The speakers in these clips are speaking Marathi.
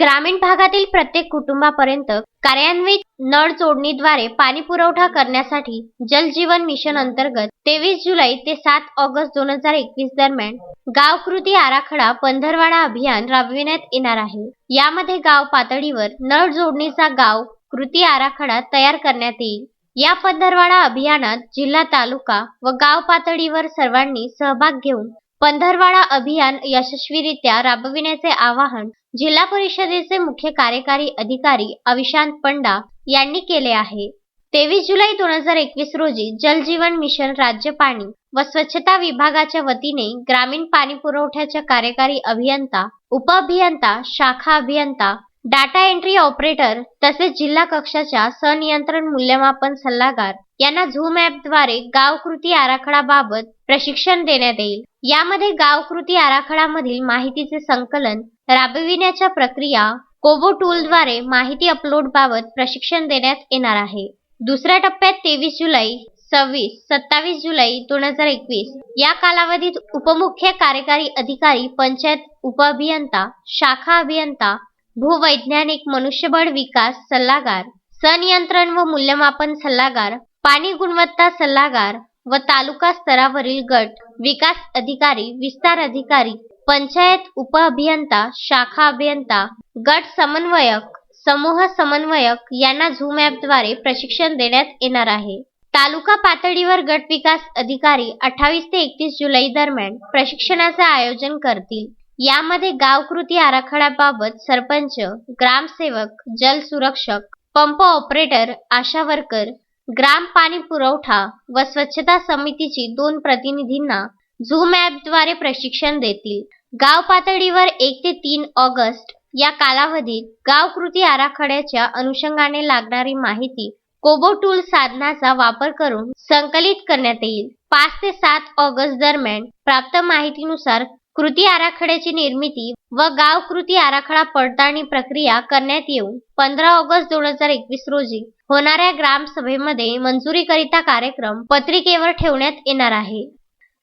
ग्रामीण भागातील प्रत्येक कुटुंबापर्यंत कार्यान्वित नळ जोडणीद्वारे पाणी पुरवठा करण्यासाठी जल जीवन मिशन अंतर्गत तेवीस जुलै ते सात ऑगस्ट दोन हजार एकवीस दरम्यान गाव कृती आराखडा पंधरवाडा अभियान राबविण्यात येणार आहे. यामध्ये गाव पातळीवर नळ जोडणीचा गाव कृती आराखडा तयार करण्यात येईल. या पंधरवाडा अभियानात जिल्हा तालुका व गाव पातळीवर सर्वांनी सहभाग घेऊन पंधरवाडा अभियान यशस्वीरित्या राबविण्याचे आवाहन जिल्हा परिषदेचे मुख्य कार्यकारी अधिकारी अविशांत पंडा यांनी केले आहे. तेवीस जुलै दोन हजार एकवीस रोजी जल जीवन मिशन राज्य पाणी व स्वच्छता विभागाच्या वतीने ग्रामीण पाणी पुरवठ्याच्या कार्यकारी अभियंता उपअभियंता शाखा अभियंता डाटा एंट्री ऑपरेटर तसेच जिल्हा कक्षाच्या सनियंत्रण मूल्यमापन सल्लागार यांना झूम ॲपद्वारे गाव कृती आराखडाबाबत प्रशिक्षण देण्यात येईल. यामध्ये गाव कृती आराखडामधील माहितीचे संकलन राबविण्याच्या प्रक्रिया कोबो टूलद्वारे माहिती अपलोडबाबत प्रशिक्षण देण्यात येणार आहे. दुसऱ्या टप्प्यात तेवीस जुलै सव्वीस सत्तावीस जुलै दोन हजार एकवीस या कालावधीत उपमुख्य कार्यकारी अधिकारी पंचायत उपअभियंता शाखा अभियंता भूवैज्ञानिक मनुष्यबळ विकास सल्लागार सनियंत्रण व मूल्यमापन सल्लागार पाणी गुणवत्ता सल्लागार व तालुका स्तरावरील गट विकास अधिकारी विस्तार अधिकारी पंचायत उपअभियंता शाखा अभियंता गट समन्वयक समूह समन्वयक यांना झूम ॲपद्वारे प्रशिक्षण देण्यात येणार आहे. तालुका पातळीवर गट विकास अधिकारी अठ्ठावीस ते एकतीस जुलै दरम्यान प्रशिक्षणाचे आयोजन करतील. यामध्ये गाव कृती आराखड्याबाबत सरपंच ग्रामसेवक जल सुरक्षक पंप ऑपरेटर आशा वर्कर ग्राम पाणी पुरवठा व स्वच्छता समितीची दोन प्रतिनिधींना झूम ॲपद्वारे प्रशिक्षण देतील. गाव पातळीवर एक ते तीन ऑगस्ट या कालावधीत गाव कृती आराखड्याच्या अनुषंगाने लागणारी माहिती कोबो टूल साधनाचा वापर करून संकलित करण्यात येईल. पाच ते सात ऑगस्ट दरम्यान प्राप्त माहितीनुसार कृती आराखड्याची निर्मिती व गाव कृती आराखडा पडताळणी प्रक्रिया करण्यात येऊन पंधरा ऑगस्ट दोन हजार एकवीस रोजी होणाऱ्या ग्रामसभेमध्ये मंजुरीकरिता कार्यक्रम पत्रिकेवर ठेवण्यात येणार आहे.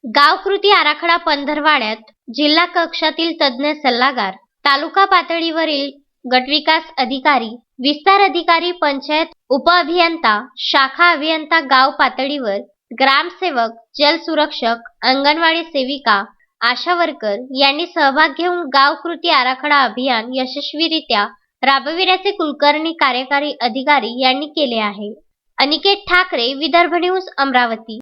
गाव कृती आराखडा पंधरवाड्यात जिल्हा कक्षातील तज्ज्ञ सल्लागार तालुका पातळीवरील गटविकास अधिकारी विस्तार अधिकारी पंचायत उपअभियंता शाखा अभियंता गाव पातळीवर ग्रामसेवक जल सुरक्षक अंगणवाडी सेविका आशा वरकर यांनी सहभाग घेऊन गाव कृती आराखडा अभियान यशस्वीरित्या राबविण्याचे कुलकर्णी कार्यकारी अधिकारी यांनी केले आहे. अनिकेत ठाकरे विदर्भ न्यूज अमरावती.